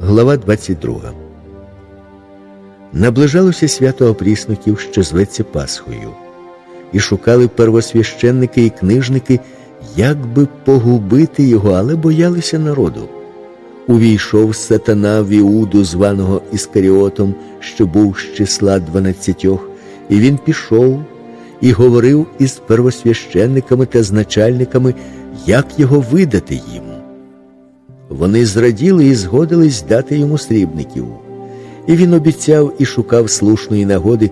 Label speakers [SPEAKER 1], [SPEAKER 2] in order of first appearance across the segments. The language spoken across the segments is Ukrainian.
[SPEAKER 1] Глава 22. Наближалося свято опрісноків, що зветься Пасхою, і шукали первосвященники і книжники, як би погубити його, але боялися народу. Увійшов сатана в Іуду, званого Іскаріотом, що був з числа дванадцятьох, і він пішов і говорив із первосвященниками та з начальниками, як його видати їм. Вони зраділи і згодились дати йому срібників. І він обіцяв і шукав слушної нагоди,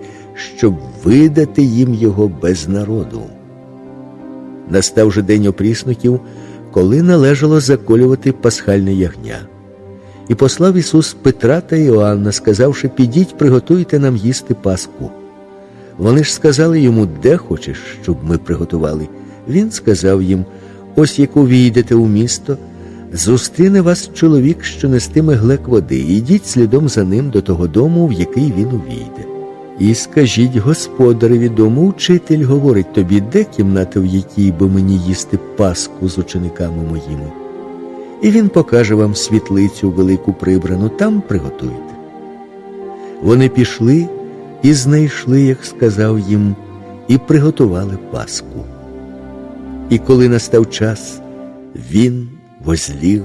[SPEAKER 1] щоб видати їм його без народу. Настав же день опрісноків, коли належало заколювати пасхальне ягня. І послав Ісус Петра та Іоанна, сказавши, підіть, приготуйте нам їсти Пасху. Вони ж сказали йому, де хочеш, щоб ми приготували. Він сказав їм: ось як увійдете у місто, зустріне вас чоловік, що нестиме глек води, і йдіть слідом за ним до того дому, в який він увійде. І скажіть господареві дому, учитель говорить тобі, де кімната, в якій би мені їсти Пасху з учениками моїми. І він покаже вам світлицю велику прибрану, там приготуйте. Вони пішли і знайшли, як сказав їм, і приготували Пасху. І коли настав час, він возліг,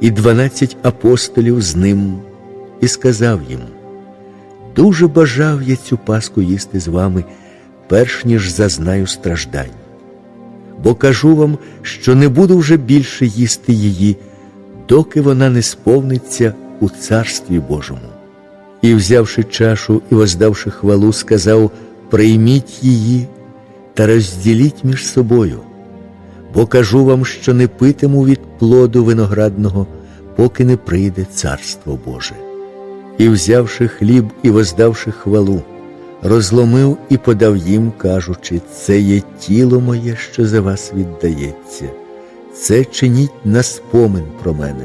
[SPEAKER 1] і дванадцять апостолів з ним, і сказав їм: Дуже бажав я цю Пасху їсти з вами, перш ніж зазнаю страждань. Бо кажу вам, що не буду вже більше їсти її, доки вона не сповниться у Царстві Божому. І, взявши чашу і воздавши хвалу, сказав: Прийміть її та розділіть між собою, бо кажу вам, що не питиму від плоду виноградного, поки не прийде Царство Боже. І, взявши хліб і воздавши хвалу, розломив і подав їм, кажучи, це є тіло моє, що за вас віддається, це чиніть на спомин про мене.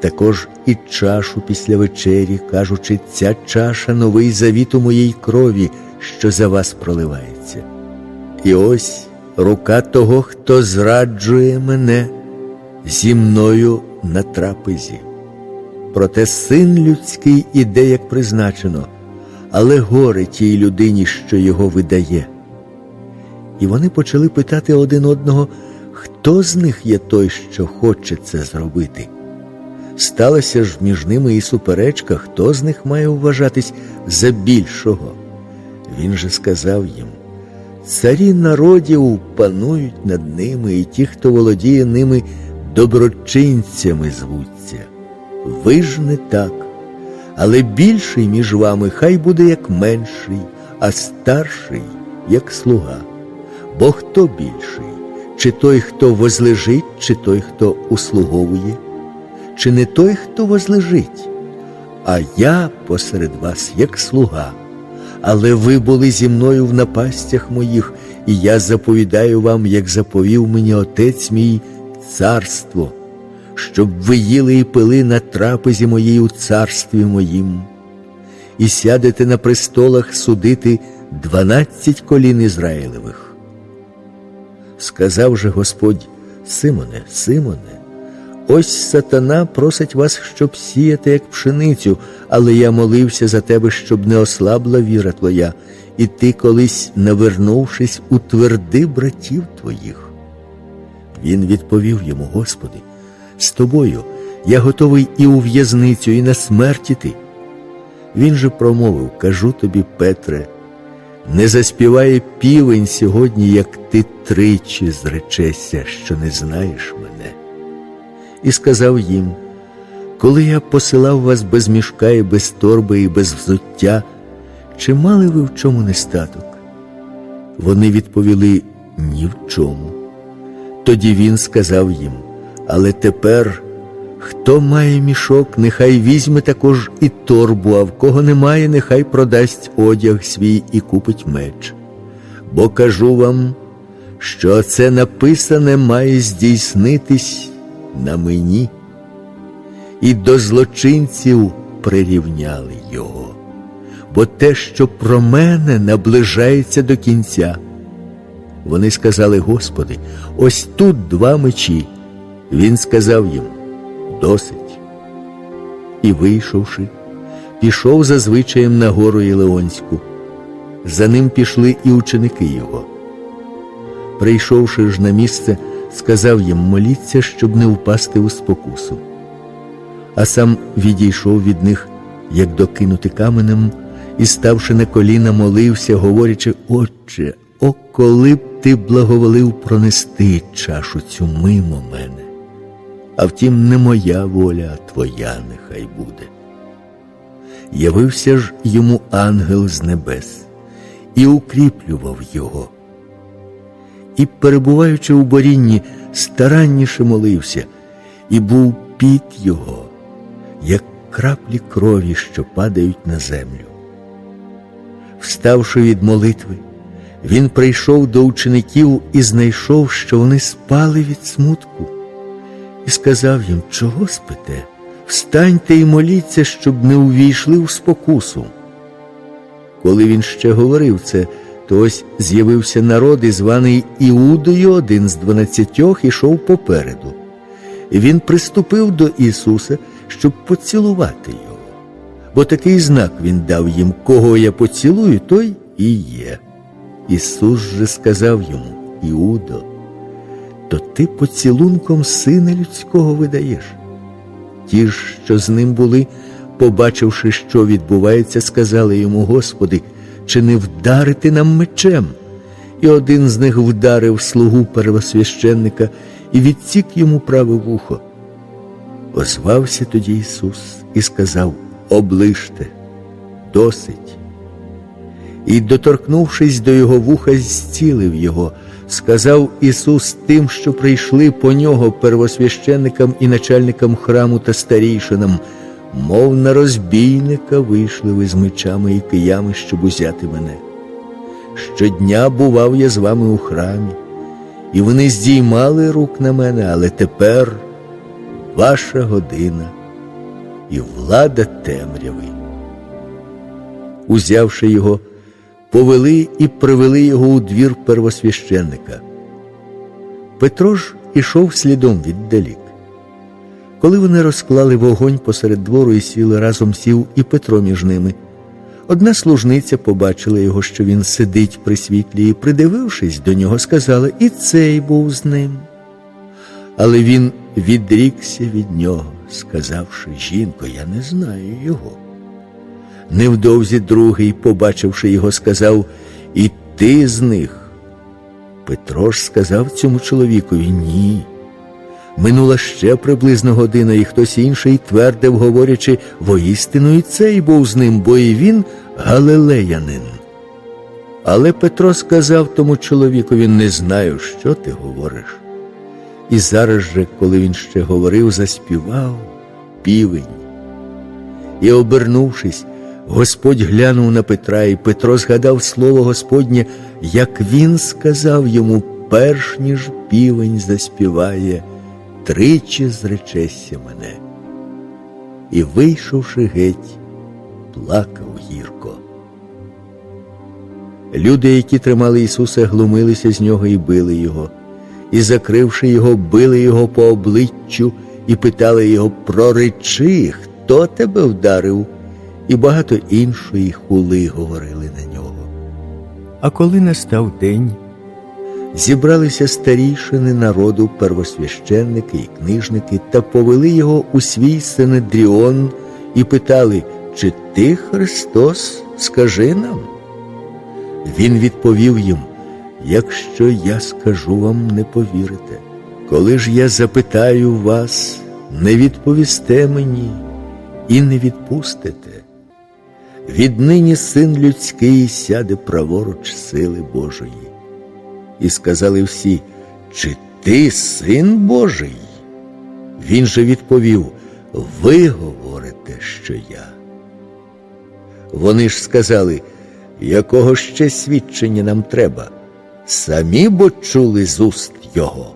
[SPEAKER 1] Також і чашу після вечері, кажучи, ця чаша новий завіт у моїй крові, що за вас проливається. І ось рука того, хто зраджує мене зі мною на трапезі. Проте син людський іде, як призначено, але горе тій людині, що його видає. І вони почали питати один одного, хто з них є той, що хоче це зробити. Сталася ж між ними і суперечка, хто з них має вважатись за більшого. Він же сказав їм: царі народів панують над ними, і ті, хто володіє ними, доброчинцями звуться. Ви ж не так, але більший між вами хай буде як менший, а старший як слуга. Бо хто більший? Чи той, хто возлежить, чи той, хто услуговує? Чи не той, хто возлежить? А я посеред вас, як слуга, але ви були зі мною в напастях моїх, і я заповідаю вам, як заповів мені Отець мій царство, щоб ви їли і пили на трапезі моїй у царстві моїм, і сядете на престолах судити дванадцять колін Ізраїлевих. Сказав же Господь, Симоне, Симоне, ось сатана просить вас, щоб сіяти, як пшеницю, але я молився за тебе, щоб не ослабла віра твоя, і ти колись, навернувшись, утверди братів твоїх. Він відповів йому, Господи, з тобою я готовий і у в'язницю, і на смерть іти. Він же промовив, кажу тобі, Петре, не заспіває півень сьогодні, як ти тричі зречешся, що не знаєш мене. І сказав їм, коли я посилав вас без мішка і без торби і без взуття, чи мали ви в чому нестаток? Вони відповіли ні в чому. Тоді він сказав їм, але тепер, хто має мішок, нехай візьме також і торбу, а в кого немає, нехай продасть одяг свій і купить меч. Бо кажу вам, що це написане має здійснитись на мені, і до злочинців прирівняли його, бо те, що про мене наближається до кінця. Вони сказали, Господи, ось тут два мечі. Він сказав їм, досить. І, вийшовши, пішов за звичаєм на гору Єлеонську. За ним пішли і ученики його. Прийшовши ж на місце, сказав їм моліться, щоб не впасти у спокусу. А сам відійшов від них, як докинути каменем, і, ставши на коліна, молився, говорячи, Отче, о, коли б ти благоволив пронести чашу цю мимо мене. А втім, не моя воля, а твоя нехай буде. Явився ж йому ангел з небес і укріплював його. І, перебуваючи у борінні, старанніше молився, і був піт його, як краплі крові, що падають на землю. Вставши від молитви, він прийшов до учеників і знайшов, що вони спали від смутку, і сказав їм, чого спите? Встаньте і моліться, щоб не увійшли в спокусу. Коли він ще говорив це, то з'явився народ, і званий Іудою, один з дванадцятьох, ішов попереду. Він приступив до Ісуса, щоб поцілувати його. Бо такий знак він дав їм, кого я поцілую, той і є. Ісус же сказав йому, Іудо, то ти поцілунком сина людського видаєш. Ті ж, що з ним були, побачивши, що відбувається, сказали йому, Господи, чи не вдарити нам мечем? І один з них вдарив слугу первосвященника і відсік йому праве вухо. Озвався тоді Ісус і сказав: Оближте, досить. І, доторкнувшись до його вуха, зцілив його, сказав Ісус тим, що прийшли по нього первосвященникам і начальникам храму та старійшинам, мов на розбійника вийшли ви з мечами і киями, щоб узяти мене. Щодня бував я з вами у храмі, і вони здіймали рук на мене, але тепер ваша година і влада темряви. Узявши його, повели і привели його у двір первосвященника. Петро ж ішов слідом віддалік. Коли вони розклали вогонь посеред двору і сіли, разом сів і Петро між ними. Одна служниця побачила його, що він сидить при світлі, і, придивившись до нього, сказала, і цей був з ним. Але він відрікся від нього, сказавши, жінко, я не знаю його. Невдовзі другий, побачивши його, сказав, і ти з них. Петро ж сказав цьому чоловікові ні. Минула ще приблизно година, і хтось інший твердив, говорячи, воістину і цей був з ним, бо і він галилеянин. Але Петро сказав тому чоловікові, не знаю, що ти говориш. І зараз же, коли він ще говорив, заспівав півень. І, обернувшись, Господь глянув на Петра, і Петро згадав слово Господнє, як він сказав йому, перш ніж півень заспіває, тричі зречешся мене. І, вийшовши геть, плакав гірко. Люди, які тримали Ісуса, глумилися з нього і били його, і, закривши його, били його по обличчю і питали його проречи, хто тебе вдарив? і багато іншої хули говорили на нього. А коли настав день, зібралися старішини народу, первосвященники і книжники, та повели його у свій Синедріон і питали, чи ти, Христос, скажи нам? Він відповів їм, якщо я скажу вам, не повірите. Коли ж я запитаю вас, не відповісте мені і не відпустите. Віднині син людський сяде праворуч сили Божої. І сказали всі, чи ти син Божий? Він же відповів, ви говорите, що я. Вони ж сказали, якого ще свідчення нам треба? Самі бо чули з уст його.